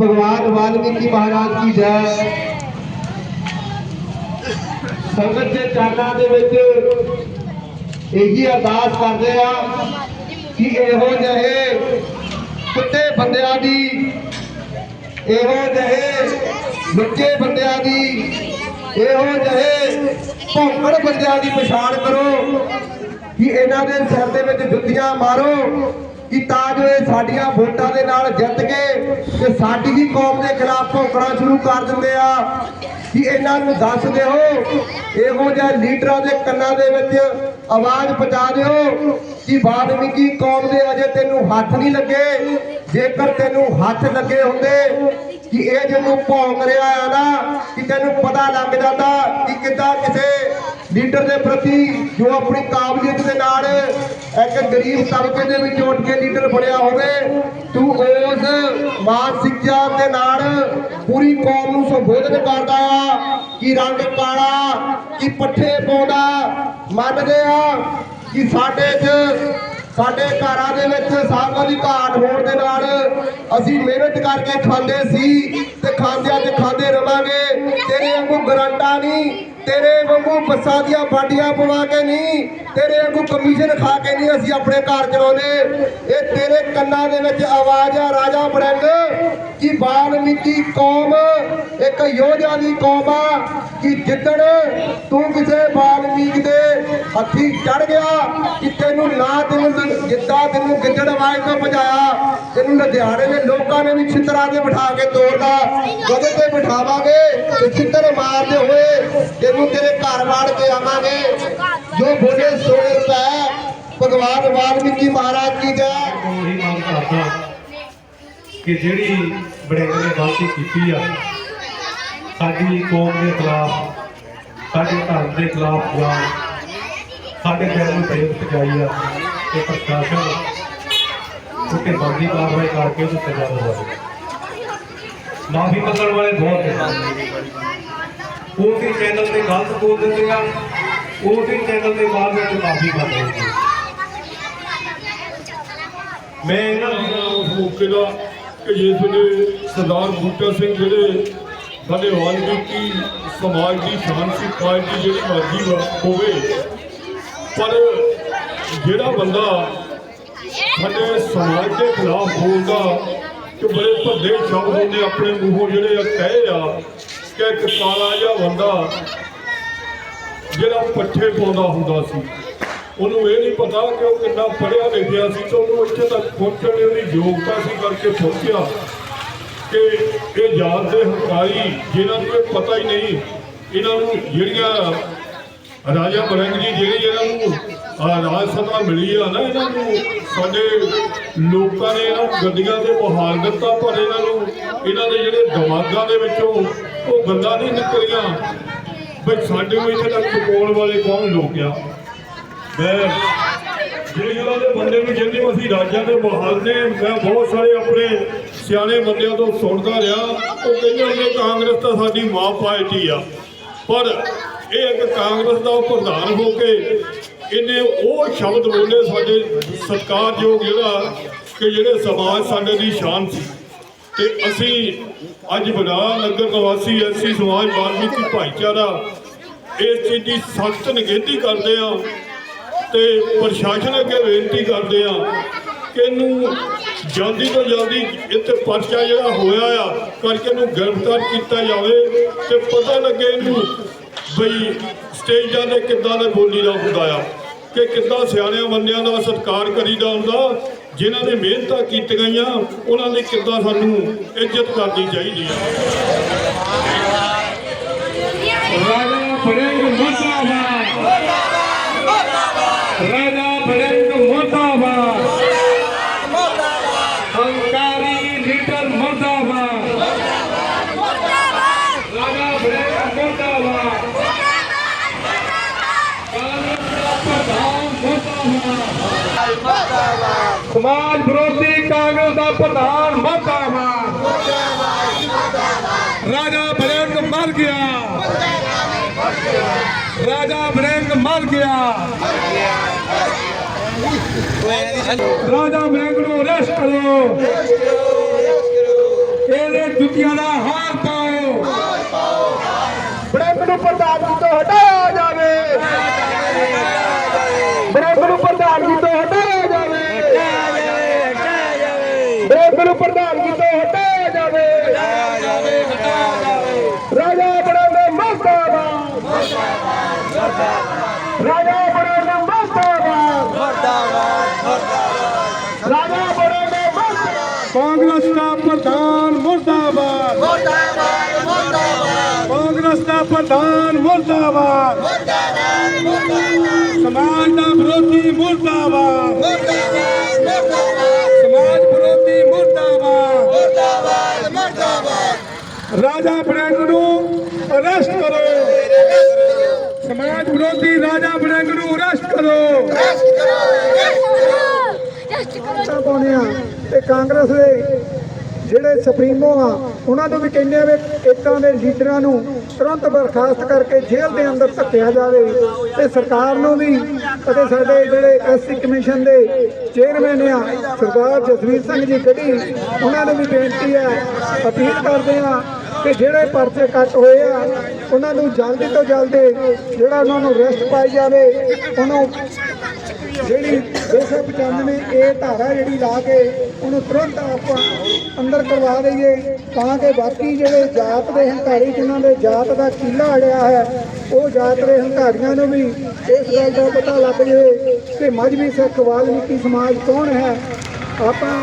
ਭਗਵਾਨ ਵਾਲਮੀਕੀ ਮਹਾਰਾਜ ਕੀ ਜੈ। ਸੰਗਤ ਦੇ ਚਰਨਾਂ ਦੇ ਵਿੱਚ ਇਹੀ ਅਰਦਾਸ ਕਰਦੇ ਆ ਕਿ ਇਹੋ ਜਿਹੇ ਕੁੱਤੇ ਬੰਦਿਆਂ ਦੀ, ਇਹੋ ਜਿਹੇ ਲੁੱਚੇ ਬੰਦਿਆਂ ਦੀ, ਇਹੋ ਜਿਹੇ ਭੌਂਕੜ ਬੰਦਿਆਂ ਦੀ ਪਛਾਣ ਕਰੋ ਕਿ ਇਹਨਾਂ ਦੇ ਸਿਰ ਦੇ ਵਿੱਚ ਜੁੱਤੀਆਂ ਮਾਰੋ। ਸਾਡੀਆਂ ਵੋਟਾਂ ਦੇ ਨਾਲ ਜਿੱਤ ਕੇ ਤੇ ਸਾਡੀ ਹੀ ਕੌਮ ਦੇ ਖਿਲਾਫ ਭੌਂਕਣਾ ਸ਼ੁਰੂ ਕਰ ਦਿੰਦੇ ਆ। ਕਿ ਇਹਨਾਂ ਨੂੰ ਦੱਸ ਦਿਓ? ਇਹੋ ਜਿਹੇ ਲੀਡਰਾਂ ਦੇ ਕੰਨਾਂ ਦੇ ਵਿੱਚ ਆਵਾਜ਼ ਪਹੁੰਚਾ ਦਿਓ ਕਿ ਵਾਲਮੀਕੀ ਕੌਮ ਦੇ ਅਜੇ ਤੈਨੂੰ ਹੱਥ ਨਹੀਂ ਲੱਗੇ। ਜੇਕਰ ਤੈਨੂੰ ਹੱਥ ਲੱਗੇ ਹੁੰਦੇ ਕਿ ਇਹ ਜਿਹਨੂੰ ਭੌਂਕ ਰਿਹਾ ਆ ਨਾ, ਕਿ ਤੈਨੂੰ ਪਤਾ ਲੱਗ ਜਾਂਦਾ ਕਿ ਕਿੱਦਾਂ ਕਿਸੇ ਲੀਡਰ ਦੇ ਪ੍ਰਤੀ ਜੋ ਆਪਣੀ ਕਾਬਲੀਅਤ ਦੇ ਨਾਲ ਇੱਕ ਗਰੀਬ ਤਬਕੇ ਦੇ ਵਿੱਚ ਉੱਠ ਕੇ ਲੀਡਰ ਬਣਿਆ ਹੋਵੇ, ਤੂੰ ਉਸ ਮਾਨਸਿਕਤਾ ਦੇ ਨਾਲ ਪੂਰੀ ਕੌਮ ਨੂੰ ਸੰਬੋਧਨ ਕਰਦਾ ਆ ਕਿ ਰੰਗ ਕਾਲਾ, ਕਿ ਪੱਠੇ ਪਾਉਂਦਾ। ਮੰਨਦੇ ਆ ਕਿ ਸਾਡੇ 'ਚ ਸਾਡੇ ਘਰਾਂ ਦੇ ਵਿੱਚ ਸਾਗਾਂ ਦੀ ਘਾਟ ਹੋਣ ਦੇ ਨਾਲ ਅਸੀਂ ਮਿਹਨਤ ਕਰਕੇ ਖਾਂਦੇ ਸੀ ਤੇ ਖਾਂਦਿਆਂ ਤੇ ਖਾਂਦੇ ਰਵਾਂਗੇ। ਤੇਰੇ ਵਾਂਗੂ ਗਰੰਟਾ ਨਹੀਂ, ਤੇਰੇ ਵਾਂਗੂ ਬੱਸਾਂ ਦੀਆਂ ਬਾਡੀਆਂ ਪਵਾ ਕੇ ਨਹੀਂ, ਤੇਰੇ ਵਾਂਗੂ ਕਮਿਸ਼ਨ ਖਾ ਕੇ ਨਹੀਂ ਅਸੀਂ ਆਪਣੇ ਘਰ ਚਲਾਉਂਦੇ। ਇਹ ਤੇਰੇ ਕੰਨਾਂ ਦੇ ਵਿੱਚ ਆਵਾਜ਼ ਆ, ਰਾਜਾ ਬੜੰਗ ਕਿ ਵਾਲਮੀਕੀ ਕੌਮ, ਇੱਕ ਯੋਧਿਆਂ ਦੀ ਕੌਮ ਆ ਕਿ ਜਿੱਦਣ ਤੂੰ ਕਿਸੇ ਵਾਲਮੀਕ ਦੇ ਹੱਥੀ ਚੜ ਗਿਆ, ਕਿ ਤੈਨੂੰ ਨਾ ਤੈਨੂੰ ਜਿੱਦਾਂ ਤੈਨੂੰ ਗਿੱਦੜ ਆਵਾਜ਼ ਤੋਂ ਭਜਾਇਆ ਤੈਨੂੰ ਲੁਧਿਆਣੇ ਦੇ ਲੋਕਾਂ ਨੇ ਵੀ ਛਿੱਤਰਾਂ ਤੇ ਬਿਠਾ ਕੇ ਤੋੜਦਾ ਜਦੋਂ ਤੇ ਬਿਠਾਵਾਂਗੇ, ਤੇ ਛਿੱਤਰ ਮਾਰਦੇ ਹੋਏ ਤੈਨੂੰ ਤੇਰੇ ਘਰ ਵਾੜ ਕੇ ਆਵਾਂਗੇ। ਜੋ ਬੋਲੇ ਸੋਏ ਪੈ ਭਗਵਾਨ ਵਾਲਮੀਕੀ ਮਹਾਰਾਜ ਕੀ ਜੈ। ਕਿ ਜਿਹੜੀ ਬੜੇਂਗ ਨੇ ਗਲਤੀ ਕੀਤੀ ਆ। ਸਾਡੀ ਕੌਮ ਦੇ ਖਿਲਾਫ, ਸਾਡੇ ਧਰਮ ਦੇ ਖਿਲਾਫ ਜਾਂ ਸਾਡੇ ਦਿਲ ਨੂੰ ਤੇਜ਼ ਪਜਾਈ ਆ ਤੇ ਪ੍ਰਸ਼ਾਸਨ ਉੱਤੇ ਬੰਦੀ ਕਾਰਵਾਈ ਕਰਕੇ ਉਹਨੂੰ ਸਜ਼ਾ ਦਵਾਵੇ ਮਾਫੀ ਮੰਗਣ ਵਾਲੇ ਬਹੁਤ ਨੇ। ਉਹ ਵੀ ਚੈਨਲ ਤੇ ਗਲਤ ਬੋਲ ਦਿੰਦੇ ਆ, ਉਹ ਵੀ ਚੈਨਲ ਦੇ ਬਾਅਦ ਵਿੱਚ ਮਾਫੀ ਮੰਗ ਮੈਂ ਇਹਨਾਂ ਇਹਨਾਂ ਉਸ ਮੌਕੇ ਦਾ ਕਿ ਜਿਸ ਵੇਲੇ ਸਰਦਾਰ ਬੂਟਾ ਸਿੰਘ ਜਿਹੜੇ ਸਾਡੇ ਵਾਲਮੀਕੀ ਸਮਾਜ ਦੀ ਸ਼ਾਨ ਸੀ, ਪਾਰਟੀ ਜਿਹੜੀ ਮਰਜ਼ੀ ਹੋਵੇ, ਪਰ ਜਿਹੜਾ ਬੰਦਾ ਸਾਡੇ ਸਮਾਜ ਦੇ ਖਿਲਾਫ ਬੋਲਦਾ ਕਿ ਬੜੇ ਭੱਦੇ ਸ਼ਬਦ ਉਹਨੇ ਆਪਣੇ ਮੂੰਹੋਂ ਜਿਹੜੇ ਆ ਕਹੇ ਆ ਕਿ ਇੱਕ ਕਾਲਾ ਜਿਹਾ ਬੰਦਾ ਜਿਹੜਾ ਪੱਠੇ ਪਾਉਂਦਾ ਹੁੰਦਾ ਸੀ। ਉਹਨੂੰ ਇਹ ਨਹੀਂ ਪਤਾ ਕਿ ਉਹ ਕਿੰਨਾ ਪੜ੍ਹਿਆ ਲਿਖਿਆ ਸੀ ਤੇ ਉਹਨੂੰ ਇੱਥੇ ਤੱਕ ਪਹੁੰਚਣ ਦੀ ਉਹਦੀ ਯੋਗਤਾ ਸੀ ਕਰਕੇ ਪਹੁੰਚਿਆ। ਕਿ ਇਹ ਜਾਤ ਦੇ ਹਕਾਰੀ ਜਿਨ੍ਹਾਂ ਨੂੰ ਇਹ ਪਤਾ ਹੀ ਨਹੀਂ, ਇਹਨਾਂ ਨੂੰ ਜਿਹੜੀਆਂ ਰਾਜਾ ਬਰੰਗ ਜੀ ਜਿਹੜੇ ਇਹਨਾਂ ਨੂੰ ਰਾਜ ਸਭਾ ਮਿਲੀ ਆ ਨਾ, ਇਹਨਾਂ ਨੂੰ ਸਾਡੇ ਲੋਕਾਂ ਨੇ ਇਹਨਾਂ ਨੂੰ ਗੱਡੀਆਂ ਤੇ ਬਹਾਲ ਦਿੱਤਾ, ਪਰ ਇਹਨਾਂ ਨੂੰ, ਇਹਨਾਂ ਦੇ ਜਿਹੜੇ ਦਿਮਾਗਾਂ ਦੇ ਵਿੱਚੋਂ ਉਹ ਗੱਲਾਂ ਨਹੀਂ ਨਿਕਲੀਆਂ। ਬਈ ਸਾਡੇ ਨੂੰ ਇੱਥੇ ਤੱਕ ਪਕਾਉਣ ਵਾਲੇ ਕੌਣ ਲੋਕ ਆ? ਮੈਂ ਜਿਹੜੇ ਦੇ ਬੰਦੇ ਨੂੰ ਜਿੰਨੇ ਅਸੀਂ ਰਾਜਾਂ ਦੇ ਬਹਾਲ ਨੇ, ਮੈਂ ਬਹੁਤ ਸਾਰੇ ਆਪਣੇ ਸਿਆਣੇ ਬੰਦਿਆਂ ਤੋਂ ਸੁਣਦਾ ਰਿਹਾ। ਉਹ ਕਹਿੰਦੇ ਹੁੰਦੇ ਕਾਂਗਰਸ ਤਾਂ ਸਾਡੀ ਮਾਂ ਪਾਰਟੀ ਆ। ਪਰ ਇਹ ਇੱਕ ਕਾਂਗਰਸ ਦਾ ਪ੍ਰਧਾਨ ਹੋ ਕੇ ਇਹਨੇ ਉਹ ਸ਼ਬਦ ਬੋਲੇ ਸਾਡੇ ਸਤਿਕਾਰਯੋਗ ਜਿਹੜਾ ਕਿ ਜਿਹੜੇ ਸਮਾਜ ਸਾਡੇ ਦੀ ਸ਼ਾਨ ਸੀ। ਤੇ ਅਸੀਂ ਅੱਜ ਬਣਾ ਨਗਰ ਨਿਵਾਸੀ ਐਸੀ ਸਮਾਜ ਵਾਲਮੀਕੀ ਭਾਈਚਾਰਾ, ਇਸ ਚੀਜ਼ ਦੀ ਸਖਤ ਨਿਗੇਧੀ ਕਰਦੇ ਆ ਤੇ ਪ੍ਰਸ਼ਾਸਨ ਅੱਗੇ ਬੇਨਤੀ ਕਰਦੇ ਆ ਕਿ ਇਹਨੂੰ ਜਲਦੀ ਤੋਂ ਜਲਦੀ ਇੱਥੇ ਪਰਚਾ ਜਿਹੜਾ ਹੋਇਆ ਆ ਕਰਕੇ ਇਹਨੂੰ ਗ੍ਰਿਫਤਾਰ ਕੀਤਾ ਜਾਵੇ ਤੇ ਪਤਾ ਲੱਗੇ ਇਹਨੂੰ ਬਈ ਸਟੇਜਾਂ ਤੇ ਕਿੱਦਾਂ ਦਾ ਬੋਲੀ ਦਾ ਹੁੰਦਾ ਆ, ਕਿ ਕਿੱਦਾਂ ਸਿਆਣਿਆਂ ਬੰਦਿਆਂ ਦਾ ਸਤਿਕਾਰ ਕਰੀਦਾ ਹੁੰਦਾ, ਜਿਨ੍ਹਾਂ ਨੇ ਮਿਹਨਤਾਂ ਕੀਤੀਆਂ ਆ, ਉਹਨਾਂ ਲਈ ਕਿੱਦਾਂ ਸਾਨੂੰ ਇੱਜ਼ਤ ਕਰਨੀ ਚਾਹੀਦੀ ਆ। ਰਾਜਾ ਬੜਿੰਗ ਮੁਰਦਾਬਾਦ ਹੰਕਾਰੀ ਲੀਡਰ ਮੁਰਦਾਬਾਦ ਰਾਜਾ ਬੜਿੰਗ ਮੁਰਦਾਬਾਦ ਕਾਂਗਰਸ ਦਾ ਪ੍ਰਧਾਨ ਮੁਰਦਾਬਾਦ ਸਮਾਜ ਵਿਰੋਧੀ ਕਾਂਗਰਸ ਦਾ ਪ੍ਰਧਾਨ ਮੁਰਦਾਬਾਦ ਰਾਜਾ ਬੜਿੰਗ ਮਰ ਗਿਆ ਰਾਜਾ ਬ੍ਰਿੰਗ ਮਰ ਗਿਆ ਕਰੋ ਜੁੱਤੀਆਂ ਦਾ ਹਾਰ ਪਾਓ। ਬ੍ਰੇਕ ਨੂੰ ਪ੍ਰਧਾਨਗੀ ਤੋਂ ਹਟਾਇਆ ਜਾਵੇ। ਬ੍ਰੇਕ ਨੂੰ ਪ੍ਰਧਾਨਗੀ ਤੋਂ ਹਟਾਇਆ ਜਾਵੇ। ਬ੍ਰੇਕ ਨੂੰ ਪ੍ਰਧਾਨਗੀ ਤੋਂ ਹਟਾਇਆ ਜਾਵੇ ਰਾਜਾ ਬਣੇ ਮਰਦਾਬਾਦ ਰਾਜਾ ਬਣੇ ਮਰਦਾਬਾਦ ਰਾਜਾ ਬਣੇ ਮਰਦਾਬਾਦ ਕਾਂਗਰਸ ਦਾ ਪ੍ਰਧਾਨ ਮੁਰਦਾਬਾਦ ਕਾਂਗਰਸ ਦਾ ਪ੍ਰਧਾਨ ਮੁਰਦਾਬਾਦ। ਸਮਾਜ ਦਾ ਵਿਰੋਧੀ ਮੁਰਦਾਬਾਦ। ਸਮਾਜ ਵਿਰੋਧੀ ਮੁਰਦਾਬਾਦ। ਰਾਜਾ ਬੜੈਂਗ ਨੂੰ ਅਰੈਸਟ ਕਰੋ। ਸਮਾਜ ਵਿਰੋਧੀ ਰਾਜਾ ਬੜੈਂਗ ਨੂੰ ਅਰੈਸਟ ਕਰੋ। ਪਾਉਣੇ ਆ ਤੇ ਕਾਂਗਰਸ ਦੇ ਜਿਹੜੇ ਸੁਪਰੀਮੋ ਆ ਉਹਨਾਂ ਨੂੰ ਵੀ ਕਹਿੰਦੇ ਆ ਵੀ ਇਦਾਂ ਦੇ ਲੀਡਰਾਂ ਨੂੰ ਤੁਰੰਤ ਬਰਖਾਸਤ ਕਰਕੇ ਜੇਲ੍ਹ ਦੇ ਅੰਦਰ ਧੱਕਿਆ ਜਾਵੇ। ਤੇ ਸਰਕਾਰ ਨੂੰ ਵੀ ਅਤੇ ਸਾਡੇ ਜਿਹੜੇ ਐਸਸੀ ਕਮਿਸ਼ਨ ਦੇ ਚੇਅਰਮੈਨ ਆ, ਸਰਦਾਰ ਜਸਵੀਰ ਸਿੰਘ ਜੀ ਗੜੀ ਉਹਨਾਂ ਨੂੰ ਵੀ ਬੇਨਤੀ ਹੈ ਅਪੀਲ ਕਰਦੇ ਆ ਕਿ ਜਿਹੜੇ ਪਰਚੇ ਕੱਟ ਹੋਏ ਆ, ਉਹਨਾਂ ਨੂੰ ਜਲਦੀ ਤੋਂ ਜਲਦੀ ਜਿਹੜਾ ਉਹਨਾਂ ਨੂੰ ਰੈਸਟ ਪਾਈ ਜਾਵੇ, ਉਹਨੂੰ ਜਿਹੜੀ 295 ਇਹ ਧਾਰਾ ਜਿਹੜੀ ਲਾ ਕੇ ਉਹਨੂੰ ਤੁਰੰਤ ਆਪਾਂ ਅੰਦਰ ਕਰਵਾ ਦਈਏ ਤਾਂ ਕਿ ਬਾਕੀ ਜਿਹੜੇ ਜਾਤ ਦੇ ਹੰਕਾਰੀ ਜਿਨ੍ਹਾਂ ਦੇ ਜਾਤ ਦਾ ਕੀਲਾ ਅੜਿਆ ਹੈ, ਉਹ ਜਾਤ ਦੇ ਹੰਕਾਰੀਆਂ ਨੂੰ ਵੀ ਇਸ ਗੱਲ ਦਾ ਪਤਾ ਲੱਗ ਜੇ ਕਿ ਮਜਬੀ ਸਿੱਖ ਵਾਲਮੀਕੀ ਸਮਾਜ ਕੌਣ ਹੈ। ਆਪਾਂ